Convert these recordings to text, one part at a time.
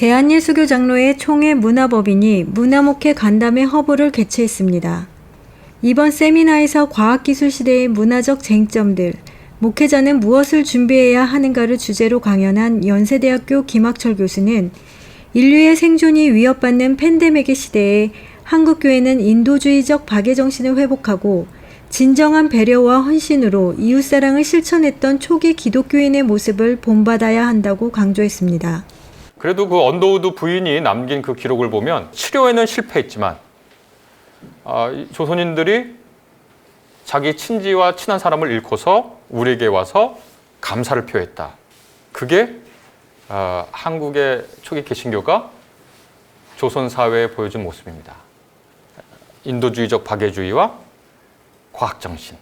대한예수교 장로회 총회 문화법인이 문화목회 간담회 허브를 개최했습니다. 이번 세미나에서 과학기술 시대의 문화적 쟁점들, 목회자는 무엇을 준비해야 하는가를 주제로 강연한 연세대학교 김학철 교수는 인류의 생존이 위협받는 팬데믹의 시대에 한국교회는 인도주의적 박애 정신을 회복하고 진정한 배려와 헌신으로 이웃사랑을 실천했던 초기 기독교인의 모습을 본받아야 한다고 강조했습니다. 그래도 그 언더우드 부인이 남긴 그 기록을 보면 치료에는 실패했지만 아, 이 조선인들이 자기 친지와 친한 사람을 잃고서 우리에게 와서 감사를 표했다. 그게 아, 한국의 초기 개신교가 조선 사회에 보여준 모습입니다. 인도주의적 박애주의와 과학정신.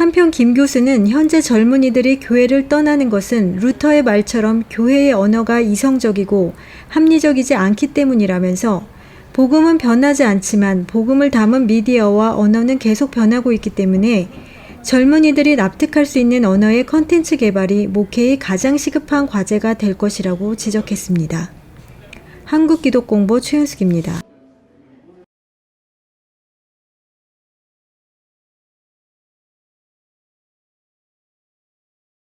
한편 김 교수는 현재 젊은이들이 교회를 떠나는 것은 루터의 말처럼 교회의 언어가 이성적이고 합리적이지 않기 때문이라면서 복음은 변하지 않지만 복음을 담은 미디어와 언어는 계속 변하고 있기 때문에 젊은이들이 납득할 수 있는 언어의 컨텐츠 개발이 목회의 가장 시급한 과제가 될 것이라고 지적했습니다. 한국기독공보 최윤숙입니다.